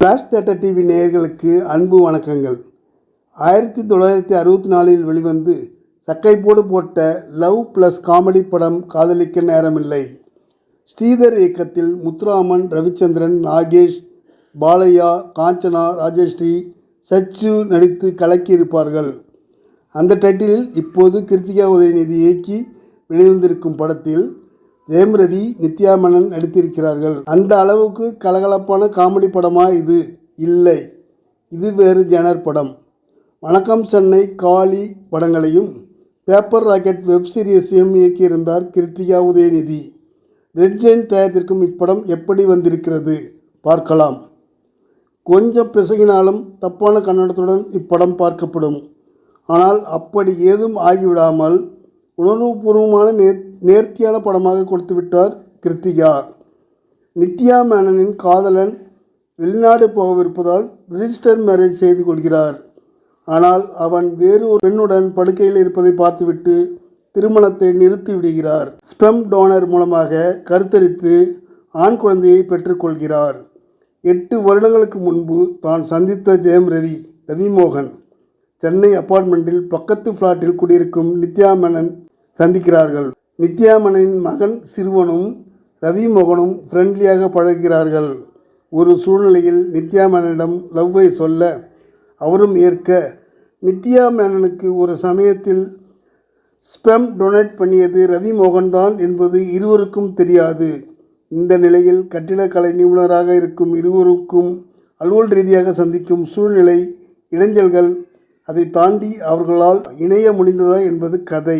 Flash theatre TV நேயர்களுக்கு அன்பு வணக்கங்கள். ஆயிரத்தி தொள்ளாயிரத்தி அறுபத்தி நாலில் வெளிவந்து சக்கைப்போடு போட்ட லவ் ப்ளஸ் காமெடி படம் காதலிக்க நேரமில்லை. ஸ்ரீதர் இயக்கத்தில் முத்துராமன் ரவிச்சந்திரன் நாகேஷ் பாலையா காஞ்சனா ராஜஸ்ரீ சச்சு நடித்து கலக்கியிருப்பார்கள். அந்த டைட்டிலில் இப்போது கிருத்திகா உதயநிதி இயக்கி வெளிவந்திருக்கும் படத்தில் ஜெயம் ரவி நித்யா மேனன் நடித்திருக்கிறார்கள். அந்த அளவுக்கு கலகலப்பான காமெடி படமா இது? இல்லை. இது வேறு ஜெனர் படம். வணக்கம் சென்னை காளி படங்களையும் பேப்பர் ராக்கெட் வெப் சீரிஸையும் இயக்கியிருந்தார் கிருத்திகா உதயநிதி. ரெட் ஜெயின் தயாரித்திருக்கும் இப்படம் எப்படி வந்திருக்கிறது? பார்க்கலாம். கொஞ்சம் பிசகினாலும் தப்பான கன்னடத்துடன் இப்படம் பார்க்கப்படும். ஆனால் அப்படி ஏதும் ஆகிவிடாமல் உணர்வுபூர்வமான நேர் நேர்த்தியான படமாக கொடுத்துவிட்டார் கிருத்திகா. நித்யா மேனனின் காதலன் வெளிநாடு போகவிருப்பதால் ரிஜிஸ்டர் மேரேஜ் செய்து கொள்கிறார். ஆனால் அவன் வேறு ஒரு பெண்ணுடன் படுக்கையில் இருப்பதை பார்த்துவிட்டு திருமணத்தை நிறுத்தி விடுகிறார். ஸ்பெம் டோனர் மூலமாக கருத்தரித்து ஆண் குழந்தையை பெற்றுக்கொள்கிறார் எட்டு வருடங்களுக்கு முன்பு தான் சந்தித்த ஜெயம் ரவி ரவிமோகன். சென்னை அப்பார்ட்மெண்ட்டில் பக்கத்து ஃப்ளாட்டில் குடியிருக்கும் நித்யா மேனன் சந்திக்கிறார்கள். நித்யா மேனனின் மகன் சிறுவனும் ரவிமோகனும் ஃப்ரெண்ட்லியாக பழகிறார்கள் ஒரு சூழ்நிலையில் நித்யா மேனனிடம் லவ்வை சொல்ல அவரும் ஏற்க நித்யா மேனனுக்கு ஒரு சமயத்தில் ஸ்பெம் டொனேட் பண்ணியது ரவி மோகன்தான் என்பது இருவருக்கும் தெரியாது. இந்த நிலையில் கட்டிடக்கலை நிபுணராக இருக்கும் இருவருக்கும் அலுவல் ரீதியாக சந்திக்கும் சூழ்நிலை இளைஞர்கள் அதை தாண்டி அவர்களால் இணைய முடிந்ததா என்பது கதை.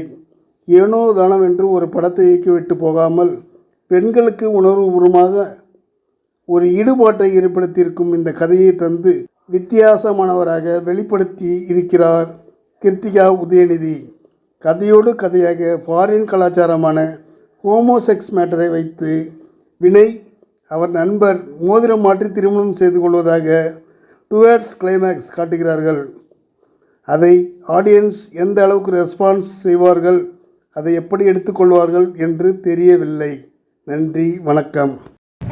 ஏனோ தானம் என்று ஒரு படத்தை இயக்கிவிட்டு போகாமல் பெண்களுக்கு உணர்வுபூர்வமாக ஒரு ஈடுபாட்டை ஏற்படுத்தியிருக்கும் இந்த கதையை தந்து வித்தியாசமானவராக வெளிப்படுத்தி இருக்கிறார் கிருத்திகா உதயநிதி. கதையோடு கதையாக ஃபாரின் கலாச்சாரமான ஹோமோசெக்ஸ் மேட்டரை வைத்து வினய் அவர் நண்பர் மோதிரம் மாற்றி திருமணம் செய்து கொள்வதாக டுவேர்ட்ஸ் கிளைமேக்ஸ் காட்டுகிறார்கள். அதை ஆடியன்ஸ் எந்த அளவுக்கு ரெஸ்பான்ஸ் செய்வார்கள் அதை எப்படி எடுத்துக்கொள்வார்கள் என்று தெரியவில்லை. நன்றி வணக்கம்.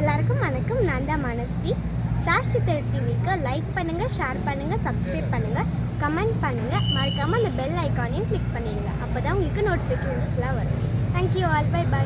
எல்லாருக்கும் வணக்கம். நான் தான் மனஸ்வி. ஃப்ளாஷ் சித்தர் டிவிக்கு லைக் பண்ணுங்கள் ஷேர் பண்ணுங்கள் சப்ஸ்கிரைப் பண்ணுங்கள் கமெண்ட் பண்ணுங்கள் மறக்காமல் அந்த பெல் ஐக்கானையும் கிளிக் பண்ணிடுங்க. அப்போ தான் உங்களுக்கு நோட்டிஃபிகேஷன்ஸ்லாம் வரும். Thank you all by by